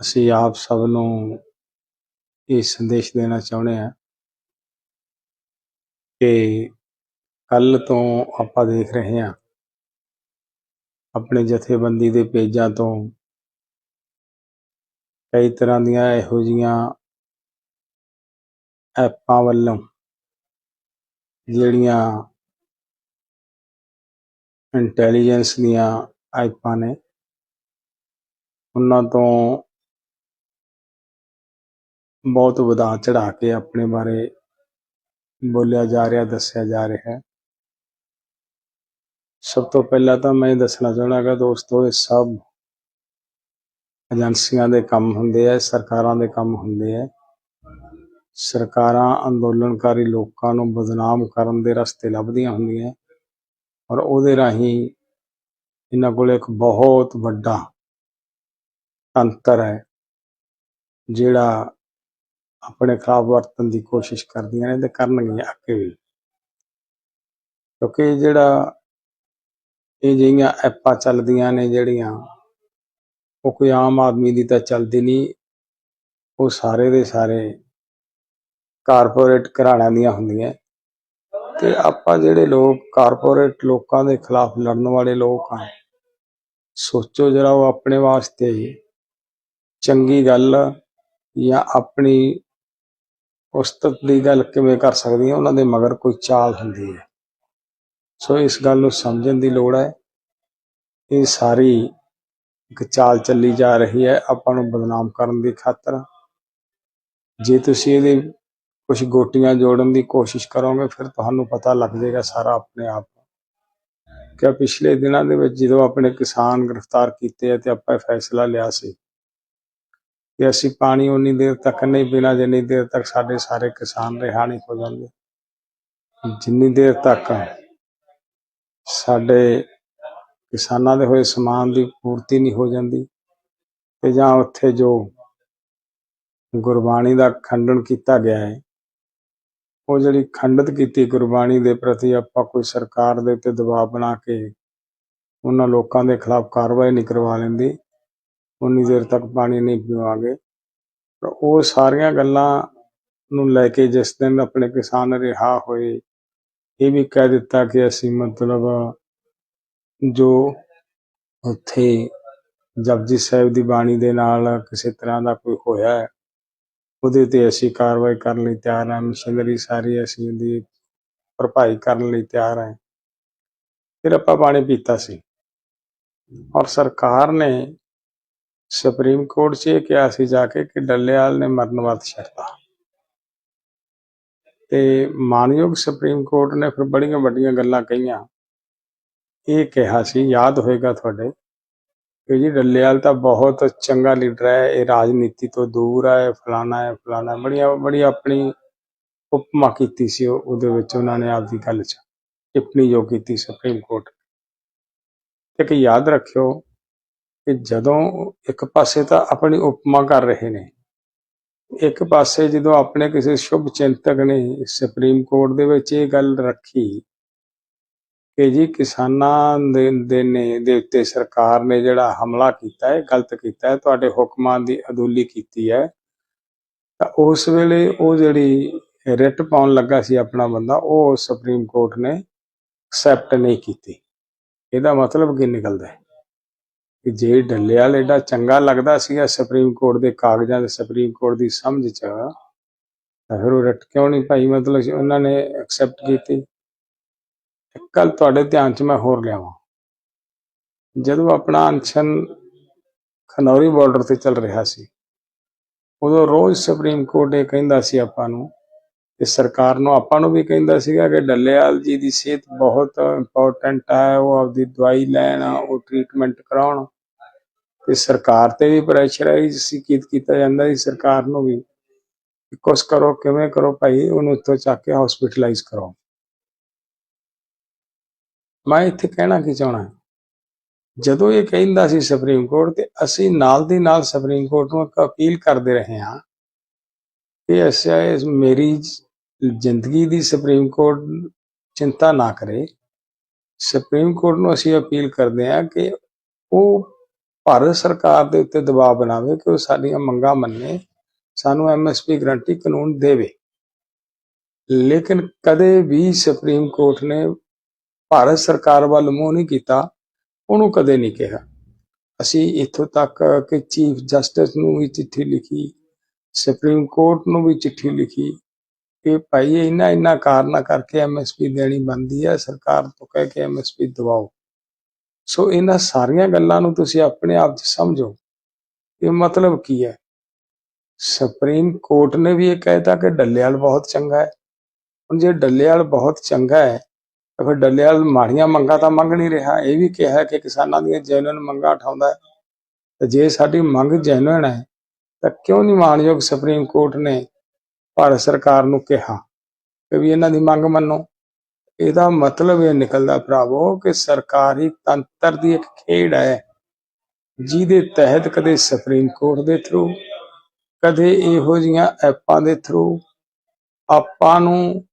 ਅਸੀਂ ਆਪ ਸਭ ਨੂੰ ਇਹ ਸੰਦੇਸ਼ ਦੇਣਾ ਚਾਹੁੰਦੇ ਹਾਂ ਕਿ ਕੱਲ ਤੋਂ ਆਪਾਂ ਦੇਖ ਰਹੇ ਹਾਂ ਆਪਣੇ ਜਥੇਬੰਦੀ ਦੇ ਪੇਜਾਂ ਤੋਂ ਕਈ ਤਰ੍ਹਾਂ ਦੀਆਂ ਇਹੋ ਜੀਆਂ ਐਪਾਂ ਵੱਲੋਂ ਜਿਹੜੀਆਂ ਇੰਟੈਲੀਜੈਂਸ ਦੀਆਂ ਐਪਾਂ ਨੇ, ਉਹਨਾਂ ਤੋਂ ਬਹੁਤ ਵਧਾ ਚੜਾ ਕੇ ਆਪਣੇ ਬਾਰੇ ਬੋਲਿਆ ਜਾ ਰਿਹਾ, ਦੱਸਿਆ ਜਾ ਰਿਹਾ। ਹੈ ਸਭ ਤੋਂ ਪਹਿਲਾਂ ਤਾਂ ਮੈਂ ਇਹ ਦੱਸਣਾ ਚਾਹੁੰਦਾ ਦੋਸਤੋ, ਇਹ ਸਭ ਏਜੰਸੀਆਂ ਦੇ ਕੰਮ ਹੁੰਦੇ ਆ ਸਰਕਾਰਾਂ ਦੇ ਕੰਮ ਹੁੰਦੇ ਆ। ਸਰਕਾਰਾਂ ਅੰਦੋਲਨਕਾਰੀ ਲੋਕਾਂ ਨੂੰ ਬਦਨਾਮ ਕਰਨ ਦੇ ਰਸਤੇ ਲੱਭਦੀਆਂ ਹੁੰਦੀਆਂ ਔਰ ਉਹਦੇ ਰਾਹੀਂ ਇਹਨਾਂ ਕੋਲ ਇੱਕ ਬਹੁਤ ਵੱਡਾ ਤੰਤਰ ਹੈ, ਜਿਹੜਾ ਆਪਣੇ ਖਿਲਾਫ ਵਰਤਣ ਦੀ ਕੋਸ਼ਿਸ਼ ਕਰਦੀਆਂ ਨੇ ਤੇ ਕਰਨਗੀਆਂ ਅੱਗੇ ਵੀ। ਕਿਉਂਕਿ ਜਿਹੜਾ ਇਹ ਜਿਹੀਆਂ ਐਪਾਂ ਚੱਲਦੀਆਂ ਨੇ ਜਿਹੜੀਆਂ, ਉਹ ਕੋਈ ਆਮ ਆਦਮੀ ਦੀ ਤਾਂ ਚੱਲਦੀ ਨਹੀਂ, ਉਹ ਸਾਰੇ ਦੇ ਸਾਰੇ ਕਾਰਪੋਰੇਟ ਘਰਾਣਿਆਂ ਦੀਆਂ ਹੁੰਦੀਆਂ। ਤੇ ਆਪਾਂ ਜਿਹੜੇ ਲੋਕ, ਕਾਰਪੋਰੇਟ ਲੋਕਾਂ ਦੇ ਖਿਲਾਫ ਲੜਨ ਵਾਲੇ ਲੋਕ ਆ, ਸੋਚੋ ਜਰਾ ਉਹ ਆਪਣੇ ਵਾਸਤੇ ਚੰਗੀ ਗੱਲ ਜਾਂ ਆਪਣੀ ਉਸਤਤ ਦੀ ਗੱਲ ਕਿਵੇਂ ਕਰ ਸਕਦੀ ਹੈ ਉਹਨਾਂ ਦੇ ਮਗਰ ਕੋਈ ਚਾਲ ਹੁੰਦੀ ਹੈ। ਸੋ ਇਸ ਗੱਲ ਨੂੰ ਸਮਝਣ ਦੀ ਲੋੜ ਹੈ। ਇਹ ਸਾਰੀ ਇੱਕ ਚਾਲ ਚੱਲੀ ਜਾ ਰਹੀ ਹੈ। ਆਪਾਂ ਨੂੰ ਬਦਨਾਮ ਕਰਨ ਦੀ ਖਾਤਰ। ਜੇ ਤੁਸੀਂ ਇਹਦੇ ਕੁਝ ਗੋਟੀਆਂ ਜੋੜਨ ਦੀ ਕੋਸ਼ਿਸ਼ ਕਰੋਗੇ, ਫਿਰ ਤੁਹਾਨੂੰ ਪਤਾ ਲੱਗ ਜਾਏਗਾ ਸਾਰਾ ਆਪਣੇ ਆਪ ਕਿ ਪਿਛਲੇ ਦਿਨਾਂ ਦੇ ਵਿੱਚ ਜਦੋਂ ਆਪਣੇ ਕਿਸਾਨ ਗ੍ਰਿਫਤਾਰ ਕੀਤੇ ਤੇ ਆਪਾਂ ਇਹ ਫੈਸਲਾ ਲਿਆ ਸੀ ਕਿ ਅਸੀਂ ਪਾਣੀ ਉਨੀ ਦੇਰ ਤੱਕ ਨਹੀਂ ਪੀਣਾ, ਜਿੰਨੀ ਦੇਰ ਤੱਕ ਸਾਡੇ ਸਾਰੇ ਕਿਸਾਨ ਰਿਹਾ ਨਹੀਂ ਹੋ ਜਾਂਦੇ ਜਿੰਨੀ ਦੇਰ ਤੱਕ ਸਾਡੇ ਕਿਸਾਨਾਂ ਦੇ ਹੋਏ ਸਮਾਨ ਦੀ ਪੂਰਤੀ ਨਹੀਂ ਹੋ ਜਾਂਦੀ, ਤੇ ਜਾਂ ਉੱਥੇ ਜੋ ਗੁਰਬਾਣੀ ਦਾ ਖੰਡਨ ਕੀਤਾ ਗਿਆ ਹੈ, ਉਹ ਜਿਹੜੀ ਖੰਡਿਤ ਕੀਤੀ ਗੁਰਬਾਣੀ ਦੇ ਪ੍ਰਤੀ ਆਪਾਂ ਕੋਈ ਸਰਕਾਰ ਦੇ ਉੱਤੇ ਦਬਾਅ ਬਣਾ ਕੇ ਉਹਨਾਂ ਲੋਕਾਂ ਦੇ ਖਿਲਾਫ ਕਾਰਵਾਈ ਨਹੀਂ ਕਰਵਾ ਲੈਂਦੀ ਉਨੀ ਦੇਰ ਤੱਕ ਪਾਣੀ ਨਹੀਂ ਪੀਵਾਂਗੇ। ਉਹ ਸਾਰੀਆਂ ਗੱਲਾਂ ਨੂੰ ਲੈ ਕੇ ਜਿਸ ਦਿਨ ਆਪਣੇ ਕਿਸਾਨ ਰਿਹਾ ਹੋਏ, ਇਹ ਵੀ ਕਹਿ ਦਿੱਤਾ ਕਿ ਅਸੀਂ ਮਤਲਬ ਜੋ ਉੱਥੇ ਜਪਜੀ ਸਾਹਿਬ ਦੀ ਬਾਣੀ ਦੇ ਨਾਲ ਕਿਸੇ ਤਰ੍ਹਾਂ ਦਾ ਕੋਈ ਹੋਇਆ, ਉਹਦੇ ਤੇ ਅਸੀਂ ਕਾਰਵਾਈ ਕਰਨ ਲਈ ਤਿਆਰ ਹਾਂ। ਮਸ਼ੀਨਰੀ ਸਾਰੀ ਅਸੀਂ ਉਹਦੀ ਭਰਪਾਈ ਕਰਨ ਲਈ ਤਿਆਰ ਹਾਂ। ਫਿਰ ਆਪਾਂ ਪਾਣੀ ਪੀਤਾ ਸੀ। ਔਰ ਸਰਕਾਰ ਨੇ ਸੁਪਰੀਮ ਕੋਰਟ 'ਚ ਇਹ ਕਿਹਾ ਸੀ ਜਾ ਕੇ ਕਿ ਡੱਲੇਵਾਲ ਨੇ ਮਰਨ ਵਰਤ ਛੱਡਤਾ। ਤੇ ਮਾਨਯੋਗ ਸੁਪਰੀਮ ਕੋਰਟ ਨੇ ਫਿਰ ਬੜੀਆਂ ਵੱਡੀਆਂ ਗੱਲਾਂ ਕਹੀਆਂ। ਇਹ ਕਿਹਾ ਸੀ, ਯਾਦ ਹੋਏਗਾ ਤੁਹਾਡੇ, ਕਿ ਜੀ ਡੱਲੇਵਾਲ ਤਾਂ ਬਹੁਤ ਚੰਗਾ ਲੀਡਰ ਹੈ, ਇਹ ਰਾਜਨੀਤੀ ਤੋਂ ਦੂਰ ਹੈ, ਫਲਾਣਾ ਹੈ, ਫਲਾਣਾ, ਬੜੀਆਂ, ਬੜੀ ਆਪਣੀ ਉਪਮਾ ਕੀਤੀ ਸੀ ਉਹਦੇ ਵਿੱਚ ਉਹਨਾਂ ਨੇ ਆਪਦੀ ਗੱਲ 'ਚ ਟਿੱਪਣੀ ਜੋ ਕੀਤੀ ਸੁਪਰੀਮ ਕੋਰਟ। ਤੇ ਕਿ ਯਾਦ ਰੱਖਿਓ ਕਿ ਜਦੋਂ ਇੱਕ ਪਾਸੇ ਤਾਂ ਆਪਣੀ ਉਪਮਾ ਕਰ ਰਹੇ ਨੇ, ਇੱਕ ਪਾਸੇ ਜਦੋਂ ਆਪਣੇ ਕਿਸੇ ਸ਼ੁਭ ਚਿੰਤਕ ਨੇ ਸੁਪਰੀਮ ਕੋਰਟ ਦੇ ਵਿੱਚ ਇਹ ਗੱਲ ਰੱਖੀ ਕਿ ਜੀ ਕਿਸਾਨਾਂ ਦੇ ਨੇ, ਦੇ ਉੱਤੇ ਸਰਕਾਰ ਨੇ ਜਿਹੜਾ ਹਮਲਾ ਕੀਤਾ ਹੈ, ਗਲਤ ਕੀਤਾ ਹੈ, ਤੁਹਾਡੇ ਹੁਕਮਾਂ ਦੀ ਅਦੂਲੀ ਕੀਤੀ ਹੈ, ਤਾਂ ਉਸ ਵੇਲੇ ਉਹ ਜਿਹੜੀ ਰਿਟ ਪਾਉਣ ਲੱਗਾ ਸੀ ਆਪਣਾ ਬੰਦਾ, ਉਹ ਸੁਪਰੀਮ ਕੋਰਟ ਨੇ ਐਕਸੈਪਟ ਨਹੀਂ ਕੀਤੀ। ਇਹਦਾ ਮਤਲਬ ਕੀ ਨਿਕਲਦਾ ਹੈ? ਕਿ ਜੇ ਡੱਲੇਵਾਲ ਐਡਾ ਚੰਗਾ ਲੱਗਦਾ ਸੀਗਾ ਸੁਪਰੀਮ ਕੋਰਟ ਦੇ ਕਾਗਜ਼ਾਂ ਤੇ ਸੁਪਰੀਮ ਕੋਰਟ ਦੀ ਸਮਝ ਚ, ਤਾਂ ਫਿਰ ਉਹ ਰਟ ਕਿਉਂ ਨਹੀਂ ਭਾਈ ਮਤਲਬ ਉਹਨਾਂ ਨੇ ਐਕਸੈਪਟ ਕੀਤੀ। ਇੱਕ ਗੱਲ ਤੁਹਾਡੇ ਧਿਆਨ 'ਚ ਮੈਂ ਹੋਰ ਲਿਆਵਾਂ। ਜਦੋਂ ਆਪਣਾ ਅਨਸ਼ਨ ਖਨੌਰੀ ਬਾਰਡਰ ਤੇ ਚੱਲ ਰਿਹਾ ਸੀ, ਉਦੋਂ ਰੋਜ਼ ਸੁਪਰੀਮ ਕੋਰਟ ਇਹ ਕਹਿੰਦਾ ਸੀ ਆਪਾਂ ਨੂੰ, ਤੇ ਸਰਕਾਰ ਨੂੰ ਆਪਾਂ ਨੂੰ ਵੀ ਕਹਿੰਦਾ ਸੀਗਾ ਕਿ ਡੱਲੇਵਾਲ ਜੀ ਦੀ ਸਿਹਤ ਬਹੁਤ ਇੰਪੋਰਟੈਂਟ ਹੈ ਉਹ ਆਪਦੀ ਦਵਾਈ ਲੈਣ ਉਹ ਟ੍ਰੀਟਮੈਂਟ ਕਰਾਉਣ। ਤੇ ਸਰਕਾਰ ਤੇ ਵੀ ਪ੍ਰੈਸ਼ਰ ਸੀ ਕੀ ਕੀਤਾ ਜਾਂਦਾ ਸੀ ਸਰਕਾਰ ਨੂੰ ਵੀ। ਕੁਛ ਕਰੋ, ਕਿਵੇਂ ਕਰੋ ਭਾਈ, ਉਹਨੂੰ ਇੱਥੋਂ ਚੱਕ ਕੇ ਹਸਪੀਟਲਾਈਜ਼ ਕਰੋ ਮੈਂ ਇੱਥੇ ਕਹਿਣਾ ਕੀ ਚਾਹਣਾ ਜਦੋਂ ਇਹ ਕਹਿੰਦਾ ਸੀ ਸੁਪਰੀਮ ਕੋਰਟ ਤੇ ਅਸੀਂ ਨਾਲ ਦੀ ਨਾਲ ਸੁਪਰੀਮ ਕੋਰਟ ਨੂੰ ਇੱਕ ਅਪੀਲ ਕਰਦੇ ਰਹੇ ਹਾਂ ਕਿ ਐਸਾ ਮੇਰੀ ਜ਼ਿੰਦਗੀ ਦੀ ਸੁਪਰੀਮ ਕੋਰਟ ਚਿੰਤਾ ਨਾ ਕਰੇ। ਸੁਪਰੀਮ ਕੋਰਟ ਨੂੰ ਅਸੀਂ ਅਪੀਲ ਕਰਦੇ ਹਾਂ ਕਿ ਉਹ ਭਾਰਤ ਸਰਕਾਰ ਦੇ ਉੱਤੇ ਦਬਾਅ ਬਣਾਵੇ ਕਿ ਉਹ ਸਾਡੀਆਂ ਮੰਗਾਂ ਮੰਨੇ, ਸਾਨੂੰ ਐਮਐਸਪੀ ਗਰੰਟੀ ਕਾਨੂੰਨ ਦੇਵੇ। ਲੇਕਿਨ ਕਦੇ ਵੀ ਸੁਪਰੀਮ ਕੋਰਟ ਨੇ ਭਾਰਤ ਸਰਕਾਰ ਵੱਲ ਮੂੰਹ ਨਹੀਂ ਕੀਤਾ, ਉਹਨੂੰ ਕਦੇ ਨਹੀਂ ਕਿਹਾ। ਅਸੀਂ ਇੱਥੋਂ ਤੱਕ ਕਿ ਚੀਫ ਜਸਟਿਸ ਨੂੰ ਵੀ ਚਿੱਠੀ ਲਿਖੀ ਸੁਪਰੀਮ ਕੋਰਟ ਨੂੰ ਵੀ ਚਿੱਠੀ ਲਿਖੀ ਕਿ ਭਾਈ ਇਹਨਾਂ ਇਹਨਾਂ ਕਾਰਨਾਂ ਕਰਕੇ ਐਮਐਸਪੀ ਦੇਣੀ ਬੰਦੀ ਹੈ, ਸਰਕਾਰ ਤੋਂ ਕਹਿ ਕੇ ਐਮਐਸਪੀ ਦਵਾਓ ਸੋ ਇਹਨਾਂ ਸਾਰੀਆਂ ਗੱਲਾਂ ਨੂੰ ਤੁਸੀਂ ਆਪਣੇ ਆਪ 'ਚ ਸਮਝੋ। ਇਹ ਮਤਲਬ ਕੀ ਹੈ? ਸੁਪਰੀਮ ਕੋਰਟ ਨੇ ਵੀ ਇਹ ਕਹਿਤਾ ਕਿ ਡੱਲੇਵਾਲ ਬਹੁਤ ਚੰਗਾ ਹੈ। ਹੁਣ ਜੇ ਡੱਲੇਵਾਲ ਬਹੁਤ ਚੰਗਾ ਹੈ, ਤਾਂ ਫਿਰ ਡੱਲੇਵਾਲ ਮਾੜੀਆਂ ਮੰਗਾਂ ਤਾਂ ਮੰਗ ਨਹੀਂ ਰਿਹਾ। ਇਹ ਵੀ ਕਿਹਾ ਕਿ ਕਿਸਾਨਾਂ ਦੀਆਂ ਜੈਨੂਇਨ ਮੰਗਾਂ ਉਠਾਉਂਦਾ ਹੈ। ਤੇ ਜੇ ਸਾਡੀ ਮੰਗ ਜੈਨੂਇਨ ਹੈ, ਤਾਂ ਕਿਉਂ ਨਹੀਂ ਮਾਨਯੋਗ ਸੁਪਰੀਮ ਕੋਰਟ ਨੇ ਭਾਰਤ ਸਰਕਾਰ ਨੂੰ ਕਿਹਾ ਕਿ ਵੀ ਇਹਨਾਂ ਦੀ ਮੰਗ ਮੰਨੋ? ਇਹਦਾ ਮਤਲਬ ਇਹ ਨਿਕਲਦਾ ਭਰਾਵੋ ਕਿ ਸਰਕਾਰੀ ਤੰਤਰ ਦੀ ਇੱਕ ਖੇਡ ਹੈ, ਜਿਹਦੇ ਤਹਿਤ ਕਦੇ ਸੁਪਰੀਮ ਕੋਰਟ ਦੇ ਥਰੂ ਕਦੇ ਇਹੋ ਜੀਆਂ ਐਪਾਂ ਦੇ ਥਰੂ ਆਪਾਂ ਨੂੰ